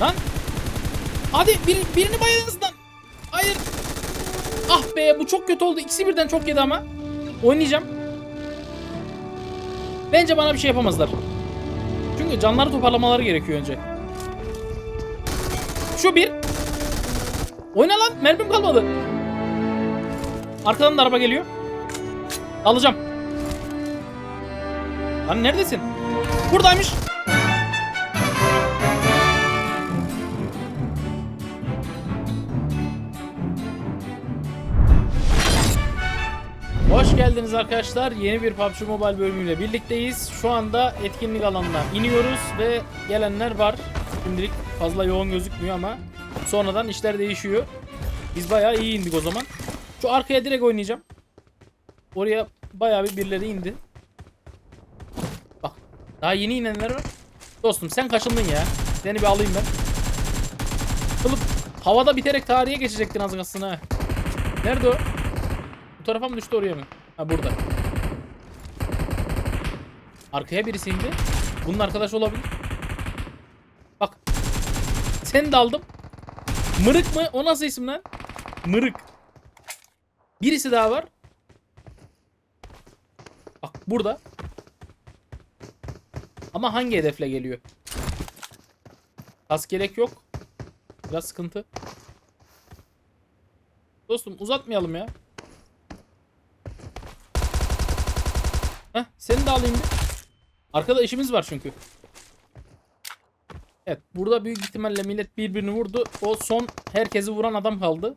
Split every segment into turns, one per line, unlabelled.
Lan. Hadi bir, birini hızdan. Hayır. Ah be bu çok kötü oldu. İkisi birden çok yedi ama. Oynayacağım. Bence bana bir şey yapamazlar. Çünkü canları toparlamaları gerekiyor önce. Şu bir. Oyna lan. Mermim kalmadı. Arkadan da araba geliyor. Alacağım. Lan neredesin? Buradaymış. Geldiniz arkadaşlar. Yeni bir PUBG Mobile bölümüyle birlikteyiz. Şu anda etkinlik alanına iniyoruz ve gelenler var. Şimdilik fazla yoğun gözükmüyor ama sonradan işler değişiyor. Biz bayağı iyi indik o zaman. Şu arkaya direkt oynayacağım. Oraya bayağı bir birileri indi. Bak daha yeni inenler var. Dostum sen kaçındın ya. Seni bir alayım ben. Kılıp havada biterek tarihe geçecektin az kalsın ha. Nerede o? Bu tarafa mı düştü oraya mı? Ha burada. Arkaya birisi indi. Bunun arkadaşı olabilir. Bak. Seni de aldım. Mırık mı? O nasıl isim lan? Mırık. Birisi daha var. Bak burada. Ama hangi hedefle geliyor? Kas gerek yok. Biraz sıkıntı. Dostum uzatmayalım ya. Heh, seni de alayım bir. Arkada işimiz var çünkü. Evet, burada büyük ihtimalle millet birbirini vurdu. O son herkesi vuran adam kaldı.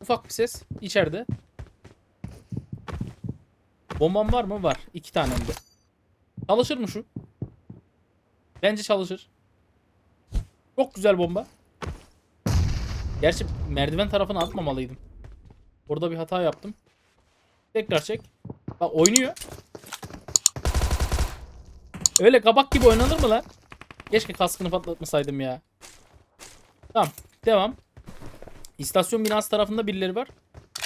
Ufak bir ses içeride. Bomban var mı? Var. İki tane de. Çalışır mı şu? Bence çalışır. Çok güzel bomba. Gerçi merdiven tarafına atmamalıydım. Orada bir hata yaptım. Tekrar çek. Bak oynuyor. Öyle kabak gibi oynanır mı lan? Keşke kaskını patlatmasaydım ya. Tamam. Devam. İstasyon binası tarafında birileri var.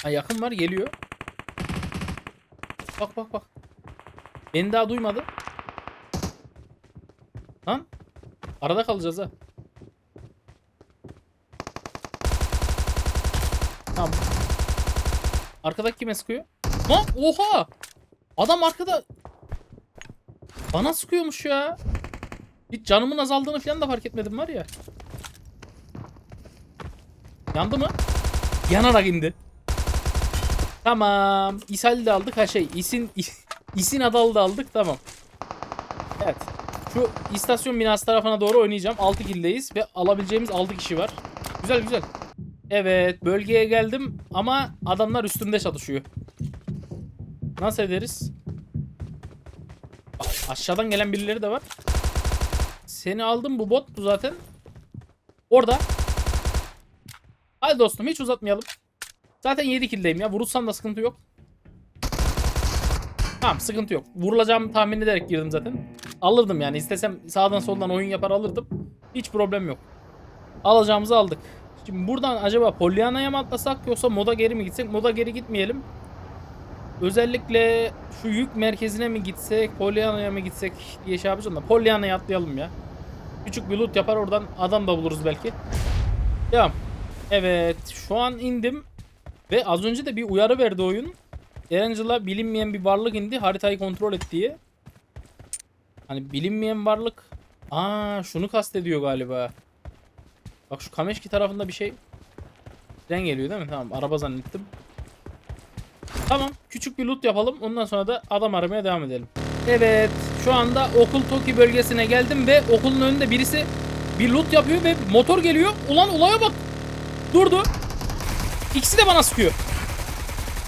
Ha yakın var geliyor. Bak bak bak. Beni daha duymadı. Lan. Arada kalacağız ha. Tamam. Arkadaki kime sıkıyor? Lan oha! Adam arkada bana sıkıyormuş ya. Hiç canımın azaldığını falan da fark etmedim var ya. Yandı mı? Yanarak indi. Tamam. İshal de aldık. Ha şey İsin İsin Adalı da aldık. Tamam. Evet. Şu istasyon binası tarafına doğru oynayacağım. 6 kildeyiz ve alabileceğimiz 6 kişi var. Güzel güzel. Evet bölgeye geldim ama adamlar üstümde çalışıyor. Nasıl ederiz? Aşağıdan gelen birileri de var. Seni aldım bu bottu zaten. Orada. Hadi dostum hiç uzatmayalım. Zaten 7 killdeyim ya. Vurulsam da sıkıntı yok. Tamam sıkıntı yok. Vurulacağımı tahmin ederek girdim zaten. Alırdım yani. istesem sağdan soldan oyun yapar alırdım. Hiç problem yok. Alacağımızı aldık. Şimdi buradan acaba Pollyanna'ya mı atlasak yoksa moda geri mi gitsek? Moda geri gitmeyelim. Özellikle şu yük merkezine mi gitsek, Pollyanna'ya mı gitsek diye şey yapacağım da Pollyanna'ya atlayalım ya. Küçük bir loot yapar oradan adam da buluruz belki. Devam. Evet şu an indim ve az önce de bir uyarı verdi oyun. Erangela bilinmeyen bir varlık indi haritayı kontrol et diye. Hani bilinmeyen varlık. Aa şunu kastediyor galiba. Bak şu Kameşki tarafında bir şey den geliyor değil mi? Tamam araba zannettim. Tamam küçük bir loot yapalım. Ondan sonra da adam aramaya devam edelim. Evet şu anda okul Toki bölgesine geldim ve okulun önünde birisi bir loot yapıyor ve motor geliyor. Ulan olaya bak. Durdu. İkisi de bana sıkıyor.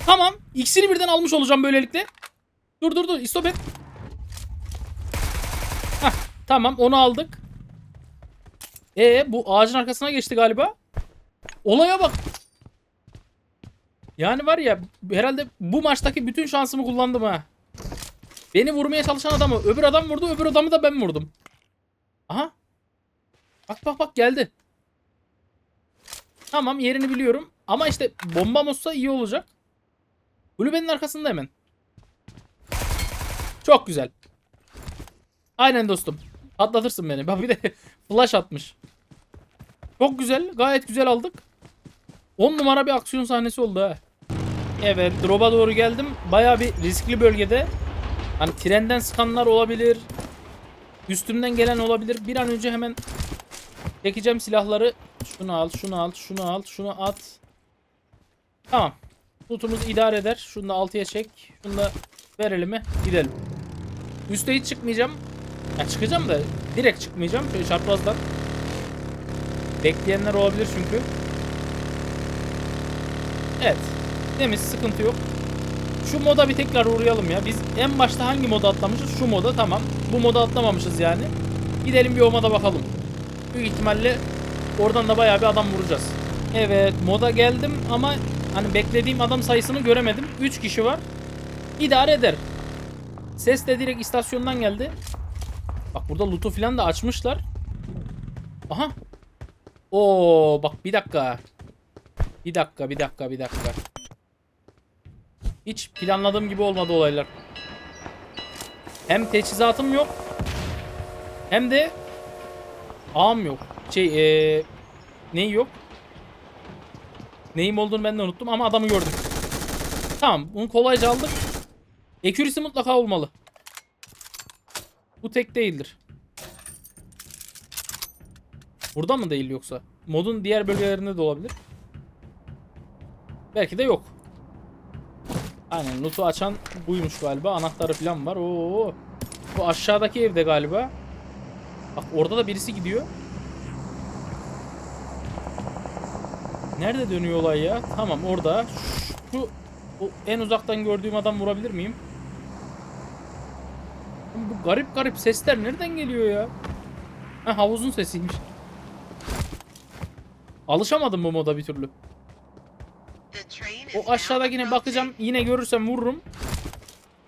Tamam. İkisini birden almış olacağım böylelikle. Dur dur dur. Stop et. Heh, tamam onu aldık. E bu ağacın arkasına geçti galiba. Olaya bak. Yani var ya herhalde bu maçtaki bütün şansımı kullandım ha. Beni vurmaya çalışan adamı öbür adam vurdu öbür adamı da ben vurdum. Aha. Bak bak bak geldi. Tamam yerini biliyorum. Ama işte bombam olsa iyi olacak. Kulübenin arkasında hemen. Çok güzel. Aynen dostum. Atlatırsın beni. Bak bir de flash atmış. Çok güzel. Gayet güzel aldık. 10 numara bir aksiyon sahnesi oldu ha. Evet drop'a doğru geldim. Baya bir riskli bölgede. Hani trenden sıkanlar olabilir. Üstümden gelen olabilir. Bir an önce hemen çekeceğim silahları. Şunu al, şunu al, şunu al, şunu at. Tamam. Lootumuz idare eder. Şunu da 6'ya çek. Şunu da ver elime. Gidelim. Üste hiç çıkmayacağım. Ya çıkacağım da direkt çıkmayacağım. Şöyle çaprazdan. Bekleyenler olabilir çünkü. Evet. Temiz sıkıntı yok. Şu moda bir tekrar uğrayalım ya. Biz en başta hangi moda atlamışız? Şu moda tamam. Bu moda atlamamışız yani. Gidelim bir o moda bakalım. Büyük ihtimalle oradan da bayağı bir adam vuracağız. Evet moda geldim ama hani beklediğim adam sayısını göremedim. 3 kişi var. İdare eder. Ses de direkt istasyondan geldi. Bak burada loot'u falan da açmışlar. Aha. Oo bak bir dakika. Bir dakika, bir dakika, bir dakika. Hiç planladığım gibi olmadı olaylar. Hem teçhizatım yok. Hem de ağım yok. Şey, ee, neyi yok? Neyim olduğunu ben de unuttum ama adamı gördüm. Tamam, bunu kolayca aldık. Ekürisi mutlaka olmalı. Bu tek değildir. Burada mı değil yoksa? Modun diğer bölgelerinde de olabilir. Belki de yok. Aynen loot'u açan buymuş galiba. Anahtarı falan var. Oo. Bu aşağıdaki evde galiba. Bak orada da birisi gidiyor. Nerede dönüyor olay ya? Tamam orada. Şu o en uzaktan gördüğüm adam vurabilir miyim? Bu garip garip sesler nereden geliyor ya? Ha havuzun sesiymiş. Alışamadım bu moda bir türlü. O aşağıdakine bakacağım. Yine görürsem vururum.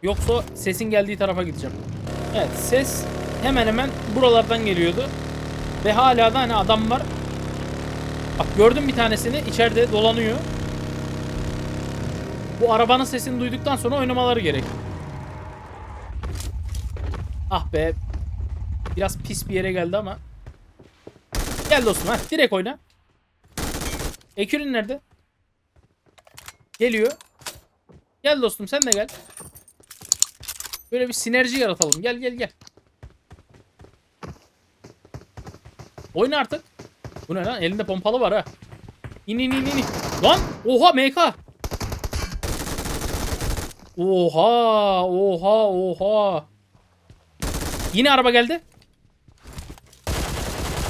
Yoksa sesin geldiği tarafa gideceğim. Evet ses hemen hemen buralardan geliyordu. Ve hala da hani adam var. Bak gördüm bir tanesini içeride dolanıyor. Bu arabanın sesini duyduktan sonra oynamaları gerek. Ah be. Biraz pis bir yere geldi ama. Gel dostum ha direkt oyna. Ekürün nerede? Geliyor. Gel dostum sen de gel. Böyle bir sinerji yaratalım. Gel gel gel. Oyna artık. Bu ne lan? Elinde pompalı var ha. İn in in in. Lan! Oha MK. Oha! Oha! Oha! Yine araba geldi.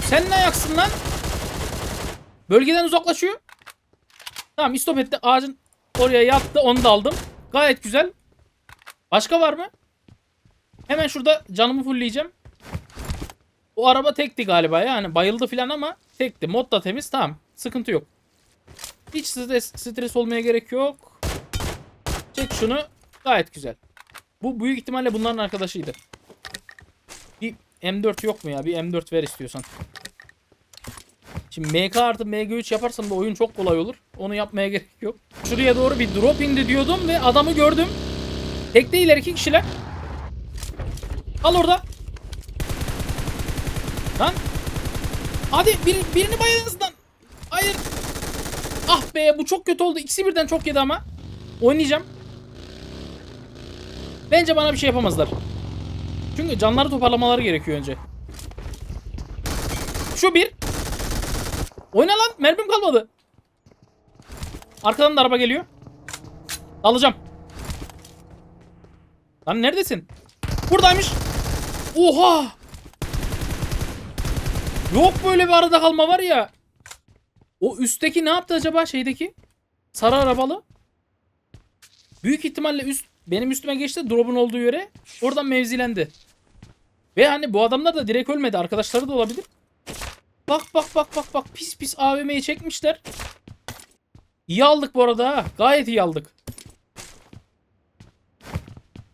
Sen ne ayaksın lan? Bölgeden uzaklaşıyor. Tamam istop etti. Ağacın oraya yattı. Onu da aldım. Gayet güzel. Başka var mı? Hemen şurada canımı fullleyeceğim. O araba tekti galiba ya. Yani bayıldı falan ama tekti. Mod da temiz. Tamam. Sıkıntı yok. Hiç stres, stres olmaya gerek yok. Çek şunu. Gayet güzel. Bu büyük ihtimalle bunların arkadaşıydı. Bir M4 yok mu ya? Bir M4 ver istiyorsan. Şimdi MK artı MG3 yaparsam da oyun çok kolay olur. Onu yapmaya gerek yok. Şuraya doğru bir drop indi diyordum ve adamı gördüm. Tek değiller iki kişiler. Al orada. Lan. Hadi bir, birini bayılınız lan. Hayır. Ah be bu çok kötü oldu. İkisi birden çok yedi ama. Oynayacağım. Bence bana bir şey yapamazlar. Çünkü canları toparlamaları gerekiyor önce. Şu bir. Oyna lan. Mermim kalmadı. Arkadan da araba geliyor. Alacağım. Lan neredesin? Buradaymış. Oha. Yok böyle bir arada kalma var ya. O üstteki ne yaptı acaba şeydeki? Sarı arabalı. Büyük ihtimalle üst benim üstüme geçti drop'un olduğu yere. Oradan mevzilendi. Ve hani bu adamlar da direkt ölmedi. Arkadaşları da olabilir. Bak bak bak bak bak pis pis AVM'yi çekmişler. İyi aldık bu arada ha. Gayet iyi aldık.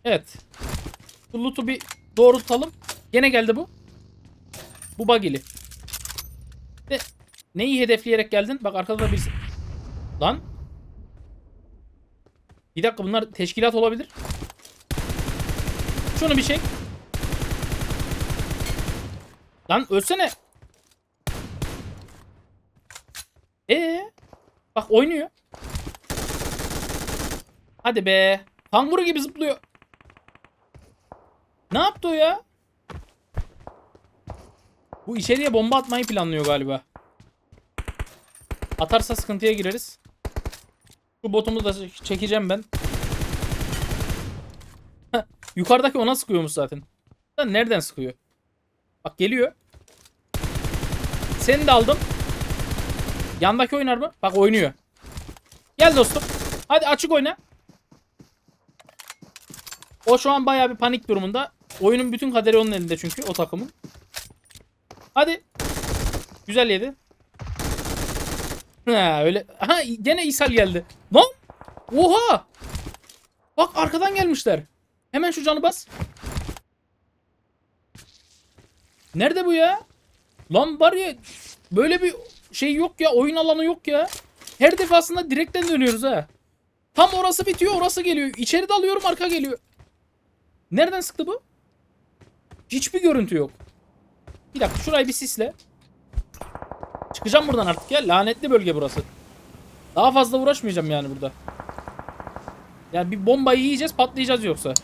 Evet. Bu loot'u bir doğrultalım. Gene geldi bu. Bu bagili. Ve neyi hedefleyerek geldin? Bak arkada da birisi. Lan. Bir dakika bunlar teşkilat olabilir. Şunu bir çek. Lan ölsene. Ee, bak oynuyor. Hadi be. Kanguru gibi zıplıyor. Ne yaptı o ya? Bu içeriye bomba atmayı planlıyor galiba. Atarsa sıkıntıya gireriz. Şu botumu da çekeceğim ben. Yukarıdaki ona sıkıyormuş zaten. Nereden sıkıyor? Bak geliyor. Seni de aldım. Yandaki oynar mı? Bak oynuyor. Gel dostum. Hadi açık oyna. O şu an bayağı bir panik durumunda. Oyunun bütün kaderi onun elinde çünkü o takımın. Hadi. Güzel yedi. Ha öyle. Aha gene ishal geldi. Lan. Oha. Bak arkadan gelmişler. Hemen şu canı bas. Nerede bu ya? Lan var ya böyle bir şey yok ya oyun alanı yok ya. Her defasında direkten dönüyoruz ha. Tam orası bitiyor orası geliyor. İçeri dalıyorum arka geliyor. Nereden sıktı bu? Hiçbir görüntü yok. Bir dakika şurayı bir sisle. Çıkacağım buradan artık ya. Lanetli bölge burası. Daha fazla uğraşmayacağım yani burada. Yani bir bombayı yiyeceğiz patlayacağız yoksa.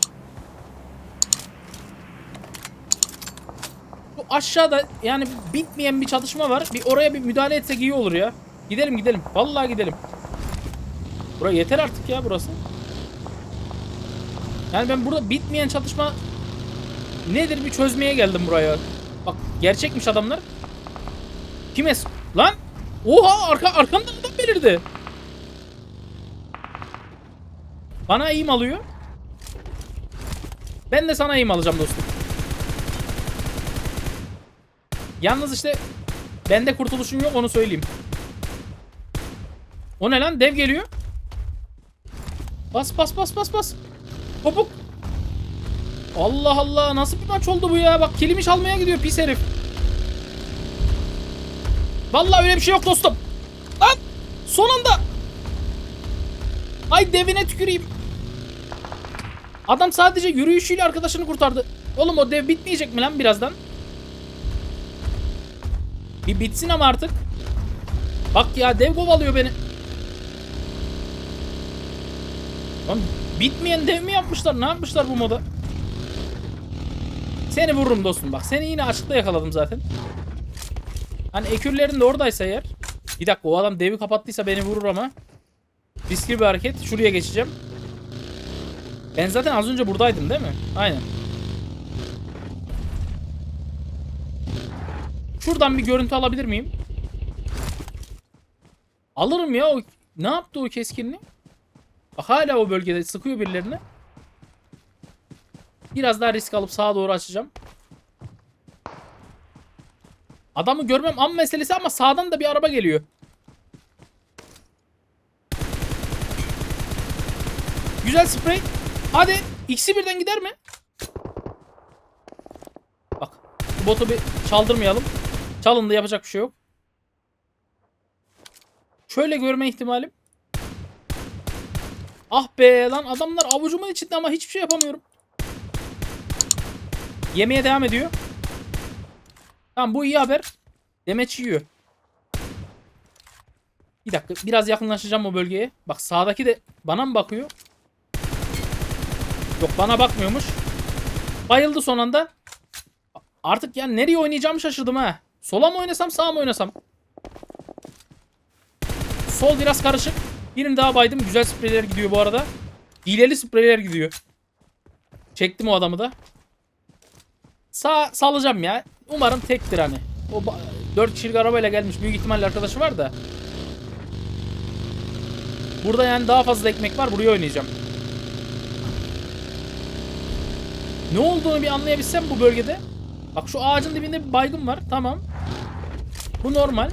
Aşağıda yani bitmeyen bir çatışma var. Bir oraya bir müdahale etsek iyi olur ya. Gidelim gidelim. Vallahi gidelim. Bura yeter artık ya burası. Yani ben burada bitmeyen çatışma nedir bir çözmeye geldim buraya. Bak gerçekmiş adamlar. Kime s- Lan! Oha arka arkamda adam belirdi. Bana eğim alıyor. Ben de sana eğim alacağım dostum. Yalnız işte bende kurtuluşun yok onu söyleyeyim. O ne lan? Dev geliyor. Bas bas bas bas bas. Topuk. Allah Allah nasıl bir maç oldu bu ya? Bak kilimi çalmaya gidiyor pis herif. Vallahi öyle bir şey yok dostum. Lan son anda. Ay devine tüküreyim. Adam sadece yürüyüşüyle arkadaşını kurtardı. Oğlum o dev bitmeyecek mi lan birazdan? Bir bitsin ama artık. Bak ya dev kovalıyor beni. Lan bitmeyen dev mi yapmışlar? Ne yapmışlar bu moda? Seni vururum dostum bak. Seni yine açıkta yakaladım zaten. Hani ekürlerin de oradaysa eğer. Bir dakika o adam devi kapattıysa beni vurur ama. Riskli bir hareket. Şuraya geçeceğim. Ben zaten az önce buradaydım değil mi? Aynen. Şuradan bir görüntü alabilir miyim? Alırım ya. O, ne yaptı o keskinliği? Bak hala o bölgede sıkıyor birilerini. Biraz daha risk alıp sağa doğru açacağım. Adamı görmem am meselesi ama sağdan da bir araba geliyor. Güzel sprey. Hadi. İkisi birden gider mi? Bak. Bu botu bir çaldırmayalım. Çalındı yapacak bir şey yok. Şöyle görme ihtimalim. Ah be lan adamlar avucumun içinde ama hiçbir şey yapamıyorum. Yemeye devam ediyor. Tamam bu iyi haber. Demeç yiyor. Bir dakika biraz yakınlaşacağım o bölgeye. Bak sağdaki de bana mı bakıyor? Yok bana bakmıyormuş. Bayıldı son anda. Artık yani nereye oynayacağımı şaşırdım ha. Sola mı oynasam sağa mı oynasam? Sol biraz karışık. Birini daha baydım. Güzel spreyler gidiyor bu arada. Hileli spreyler gidiyor. Çektim o adamı da. Sağ salacağım ya. Umarım tektir hani. O 4 kişilik arabayla gelmiş. Büyük ihtimalle arkadaşı var da. Burada yani daha fazla ekmek var. Buraya oynayacağım. Ne olduğunu bir anlayabilsem bu bölgede. Bak şu ağacın dibinde bir baygın var. Tamam. Bu normal.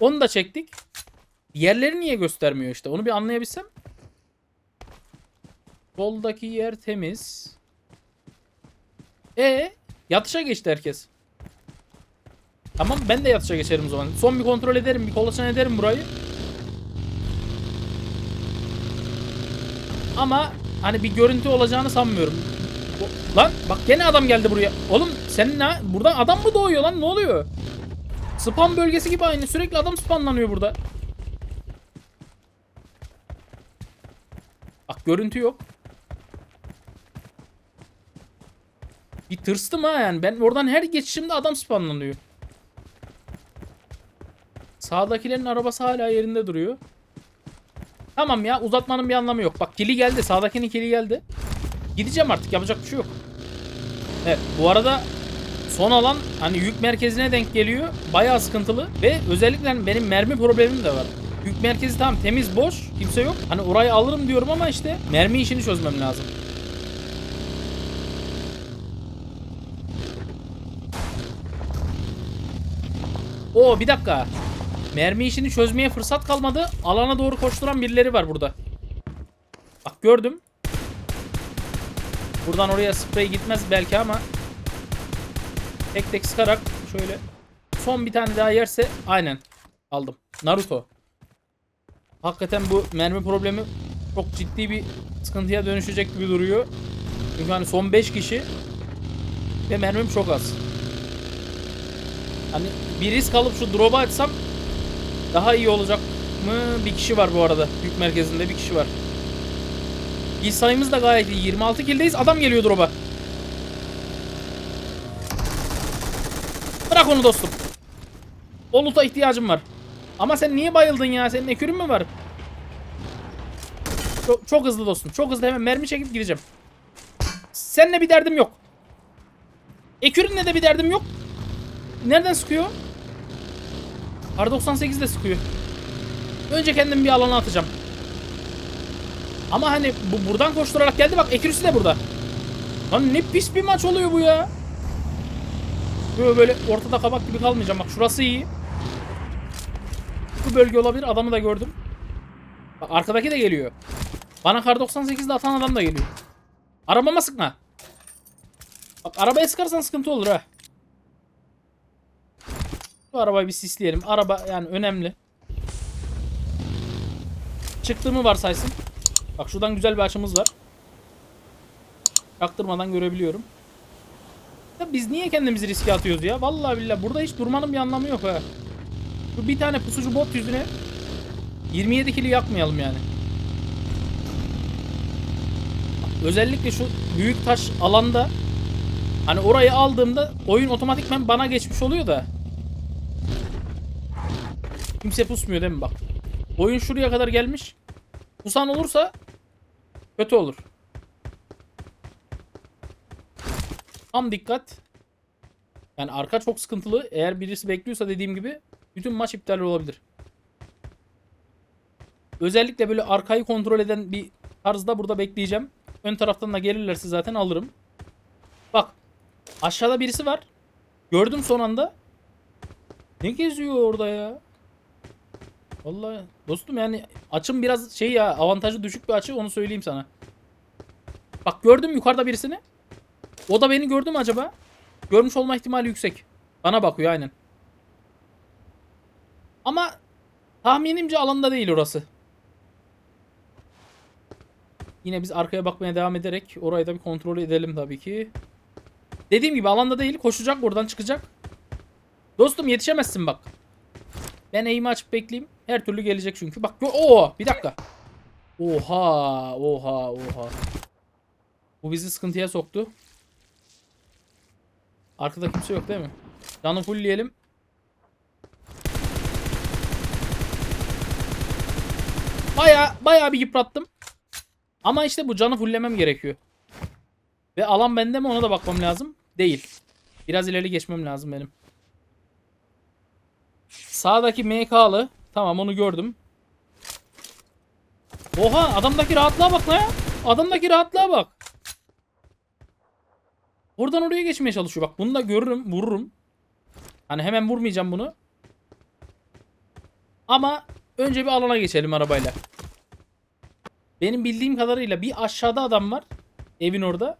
Onu da çektik. Yerleri niye göstermiyor işte. Onu bir anlayabilsem. Soldaki yer temiz. E yatışa geçti herkes. Tamam ben de yatışa geçerim o zaman. Son bir kontrol ederim. Bir kolaçan ederim burayı. Ama hani bir görüntü olacağını sanmıyorum. Lan bak gene adam geldi buraya. Oğlum senin ne? Buradan adam mı doğuyor lan? Ne oluyor? Spam bölgesi gibi aynı. Sürekli adam spamlanıyor burada. Bak görüntü yok. Bir tırstım ha yani. Ben oradan her geçişimde adam spamlanıyor. Sağdakilerin arabası hala yerinde duruyor. Tamam ya uzatmanın bir anlamı yok. Bak kili geldi. Sağdakinin kili geldi. Gideceğim artık. Yapacak bir şey yok. Evet bu arada son alan hani yük merkezine denk geliyor. Bayağı sıkıntılı ve özellikle benim mermi problemim de var. Yük merkezi tamam temiz boş kimse yok. Hani orayı alırım diyorum ama işte mermi işini çözmem lazım. Oo bir dakika. Mermi işini çözmeye fırsat kalmadı. Alana doğru koşturan birileri var burada. Bak gördüm. Buradan oraya sprey gitmez belki ama tek tek sıkarak şöyle son bir tane daha yerse aynen aldım. Naruto. Hakikaten bu mermi problemi çok ciddi bir sıkıntıya dönüşecek gibi duruyor. Çünkü hani son 5 kişi ve mermim çok az. Hani bir risk alıp şu drop'u açsam daha iyi olacak mı? Bir kişi var bu arada. Yük merkezinde bir kişi var. İl sayımız da gayet iyi. 26 killdeyiz. Adam geliyor drop'a. Bırak onu dostum. O loot'a ihtiyacım var. Ama sen niye bayıldın ya? Senin ekürün mü var? Çok, çok hızlı dostum. Çok hızlı hemen mermi çekip gideceğim. Seninle bir derdim yok. Ekürünle de bir derdim yok. Nereden sıkıyor? R98 de sıkıyor. Önce kendim bir alana atacağım. Ama hani bu buradan koşturarak geldi bak Ekürüsü de burada. Lan ne pis bir maç oluyor bu ya. Böyle böyle ortada kabak gibi kalmayacağım. Bak şurası iyi. Bu bölge olabilir. Adamı da gördüm. Bak arkadaki de geliyor. Bana kar 98'de atan adam da geliyor. Arabama sıkma. Bak arabaya sıkarsan sıkıntı olur ha. Bu arabayı bir sisleyelim. Araba yani önemli. Çıktığımı varsaysın. Bak şuradan güzel bir açımız var. Çaktırmadan görebiliyorum. Ya biz niye kendimizi riske atıyoruz ya? Vallahi billahi burada hiç durmanın bir anlamı yok ha. Şu bir tane pusucu bot yüzüne 27 kili yakmayalım yani. Özellikle şu büyük taş alanda hani orayı aldığımda oyun otomatikmen bana geçmiş oluyor da. Kimse pusmuyor değil mi bak. Oyun şuraya kadar gelmiş. Pusan olursa kötü olur. Tam dikkat. Yani arka çok sıkıntılı. Eğer birisi bekliyorsa dediğim gibi bütün maç iptal olabilir. Özellikle böyle arkayı kontrol eden bir tarzda burada bekleyeceğim. Ön taraftan da gelirlerse zaten alırım. Bak. Aşağıda birisi var. Gördüm son anda. Ne geziyor orada ya? Vallahi dostum yani açım biraz şey ya avantajı düşük bir açı onu söyleyeyim sana. Bak gördüm yukarıda birisini. O da beni gördü mü acaba? Görmüş olma ihtimali yüksek. Bana bakıyor aynen. Ama tahminimce alanda değil orası. Yine biz arkaya bakmaya devam ederek orayı da bir kontrol edelim tabii ki. Dediğim gibi alanda değil koşacak buradan çıkacak. Dostum yetişemezsin bak. Ben eğimi açıp bekleyeyim. Her türlü gelecek çünkü. Bak o bir dakika. Oha oha oha. Bu bizi sıkıntıya soktu. Arkada kimse yok değil mi? Canı fullleyelim. Baya baya bir yıprattım. Ama işte bu canı fulllemem gerekiyor. Ve alan bende mi ona da bakmam lazım. Değil. Biraz ileri geçmem lazım benim. Sağdaki MK'lı. Tamam onu gördüm. Oha adamdaki rahatlığa bak lan ya. Adamdaki rahatlığa bak. Oradan oraya geçmeye çalışıyor. Bak bunu da görürüm, vururum. Hani hemen vurmayacağım bunu. Ama önce bir alana geçelim arabayla. Benim bildiğim kadarıyla bir aşağıda adam var. Evin orada.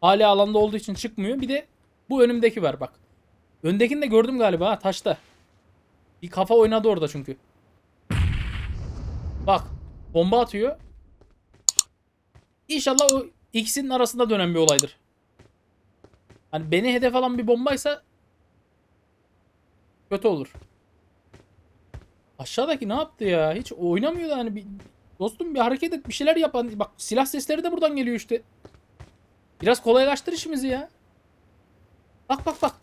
Hala alanda olduğu için çıkmıyor. Bir de bu önümdeki var bak. Öndekini de gördüm galiba ha taşta. Bir kafa oynadı orada çünkü. Bak. Bomba atıyor. İnşallah o ikisinin arasında dönen bir olaydır. Hani beni hedef alan bir bombaysa kötü olur. Aşağıdaki ne yaptı ya? Hiç oynamıyor da hani bir dostum bir hareket et, bir şeyler yap. Hani Bak silah sesleri de buradan geliyor işte. Biraz kolaylaştır işimizi ya. Bak bak bak.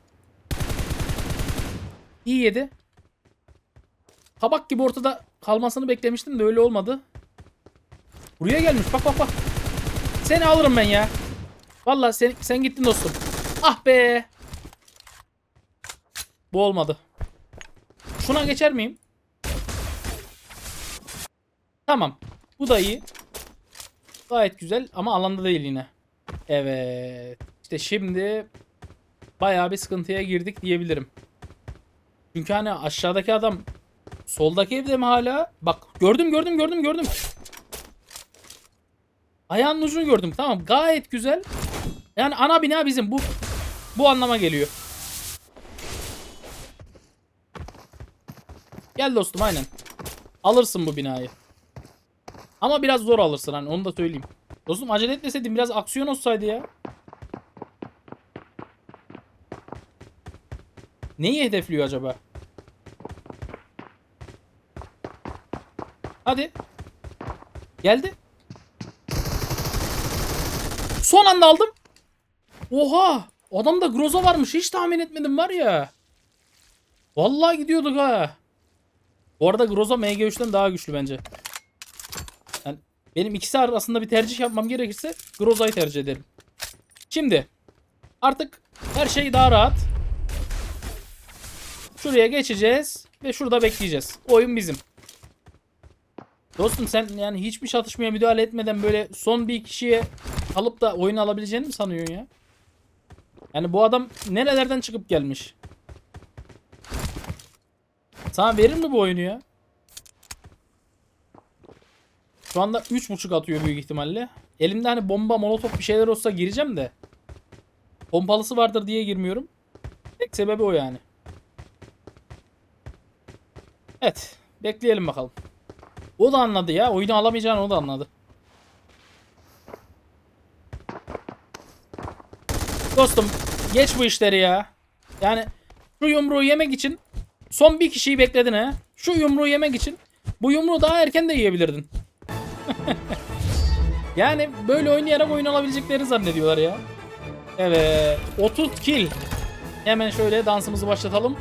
İyi yedi. Kabak gibi ortada kalmasını beklemiştim de öyle olmadı. Buraya gelmiş. Bak bak bak. Seni alırım ben ya. Vallahi sen, sen gittin dostum. Ah be. Bu olmadı. Şuna geçer miyim? Tamam. Bu da iyi. Gayet güzel ama alanda değil yine. Evet. İşte şimdi bayağı bir sıkıntıya girdik diyebilirim. Çünkü hani aşağıdaki adam soldaki evde mi hala? Bak gördüm gördüm gördüm gördüm. Ayağının ucunu gördüm. Tamam gayet güzel. Yani ana bina bizim bu bu anlama geliyor. Gel dostum aynen. Alırsın bu binayı. Ama biraz zor alırsın hani onu da söyleyeyim. Dostum acele etmeseydin biraz aksiyon olsaydı ya. Neyi hedefliyor acaba? Hadi. Geldi. Son anda aldım. Oha! Adamda Groza varmış. Hiç tahmin etmedim var ya. Vallahi gidiyorduk ha. Bu arada Groza MG3'ten daha güçlü bence. Yani benim ikisi arasında bir tercih yapmam gerekirse Groza'yı tercih ederim. Şimdi artık her şey daha rahat. Şuraya geçeceğiz ve şurada bekleyeceğiz. Oyun bizim. Dostum sen yani hiçbir çatışmaya müdahale etmeden böyle son bir kişiye kalıp da oyun alabileceğini mi sanıyorsun ya? Yani bu adam nerelerden çıkıp gelmiş? Sana verir mi bu oyunu ya? Şu anda 3.5 atıyor büyük ihtimalle. Elimde hani bomba, molotof bir şeyler olsa gireceğim de. Pompalısı vardır diye girmiyorum. Tek sebebi o yani. Evet. Bekleyelim bakalım. O da anladı ya. Oyunu alamayacağını o da anladı. Dostum geç bu işleri ya. Yani şu yumruğu yemek için son bir kişiyi bekledin ha. Şu yumruğu yemek için bu yumruğu daha erken de yiyebilirdin. yani böyle oynayarak oyun alabileceklerini zannediyorlar ya. Evet 30 kill. Hemen şöyle dansımızı başlatalım.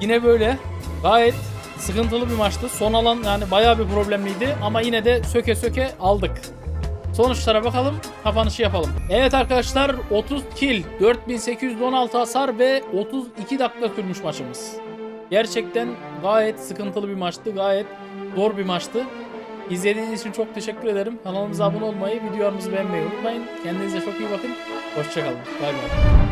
Yine böyle gayet sıkıntılı bir maçtı. Son alan yani bayağı bir problemliydi ama yine de söke söke aldık. Sonuçlara bakalım, kapanışı yapalım. Evet arkadaşlar 30 kill, 4816 hasar ve 32 dakika sürmüş maçımız. Gerçekten gayet sıkıntılı bir maçtı, gayet zor bir maçtı. İzlediğiniz için çok teşekkür ederim. Kanalımıza abone olmayı, videolarımızı beğenmeyi unutmayın. Kendinize çok iyi bakın. Hoşçakalın. Bay bay.